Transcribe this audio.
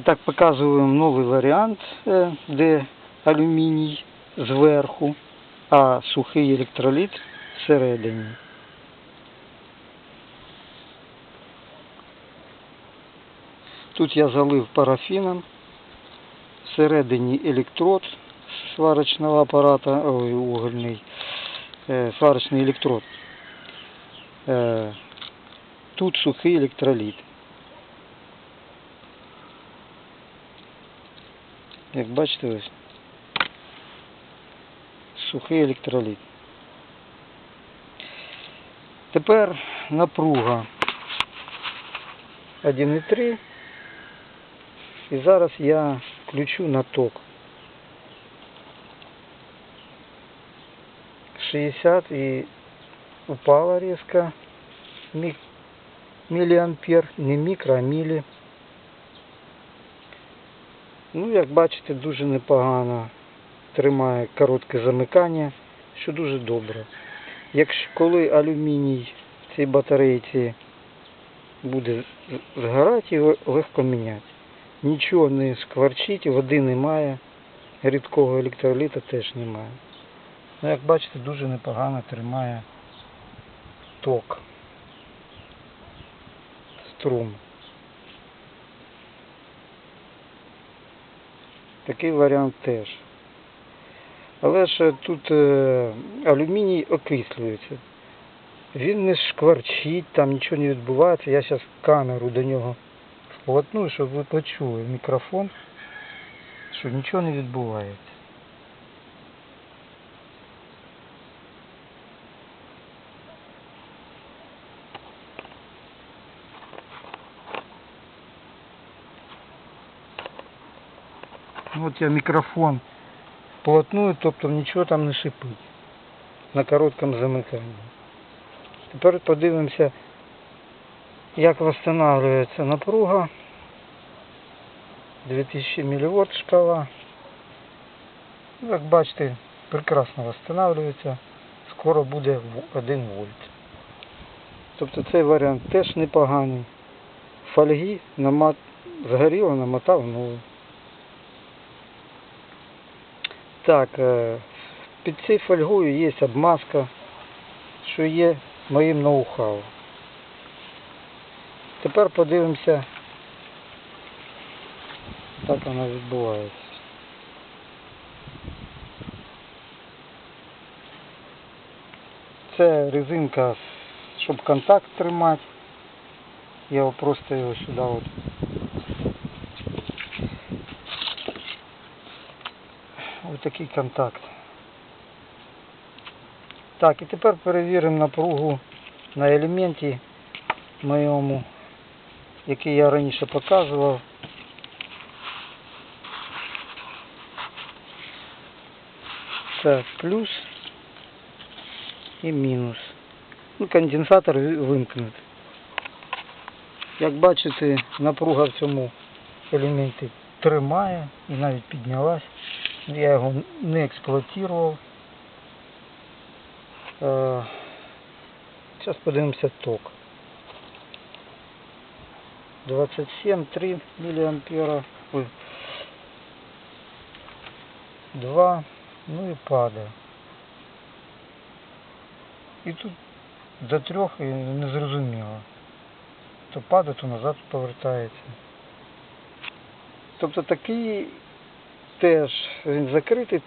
І так показуємо новий варіант, е, де алюміній зверху, а сухий електроліт всередині. Тут я залив парафіном, всередині електрод сварочного апарата, ой, угольний, е, сварочний електрод. Е, Тут сухий електроліт. Як бачите ось. Сухий електроліт. Тепер напруга 1,3. І зараз я включу на ток. 60 і упала резко. Мі- Міліампер, не мікро, а мілі. Ну, як бачите, дуже непогано тримає коротке замикання, що дуже добре. Якщо коли алюміній в цій батарейці буде згорати, його легко міняти. Нічого не скварчить, води немає, рідкого електроліта теж немає. Ну, як бачите, дуже непогано тримає ток, струм. Такий варіант теж. Але ж тут е, алюміній окислюється. Він не шкварчить, там нічого не відбувається. Я зараз камеру до нього вплотную, щоб ви почули мікрофон, що нічого не відбувається. От я мікрофон вплотную, тобто нічого там не шипить на короткому замиканні. Тепер подивимося, як встановлюється напруга. 2000 мВт шкала. Ну, як бачите, прекрасно встановлюється. Скоро буде 1 вольт. Тобто цей варіант теж непоганий. Фольги намат... згоріло, намотав нову. Так, е, під цією фольгою є обмазка, що є моїм ноу-хау. Тепер подивимося, як вона відбувається. Це резинка, щоб контакт тримати. Я просто його сюди. Ось такий контакт. Так, і тепер перевіримо напругу на елементі моєму, який я раніше показував. Так, плюс і мінус. Ну, конденсатор ви- вимкнути. Як бачите, напруга в цьому елементі тримає і навіть піднялась. Я його не експлуатував. Зараз подивимося ток. 27,3 миллиампера. Ой. 2. Ну і падає. І тут до трьох і не зрозуміло. То падає, то назад повертається. Тобто такий теж він закритий.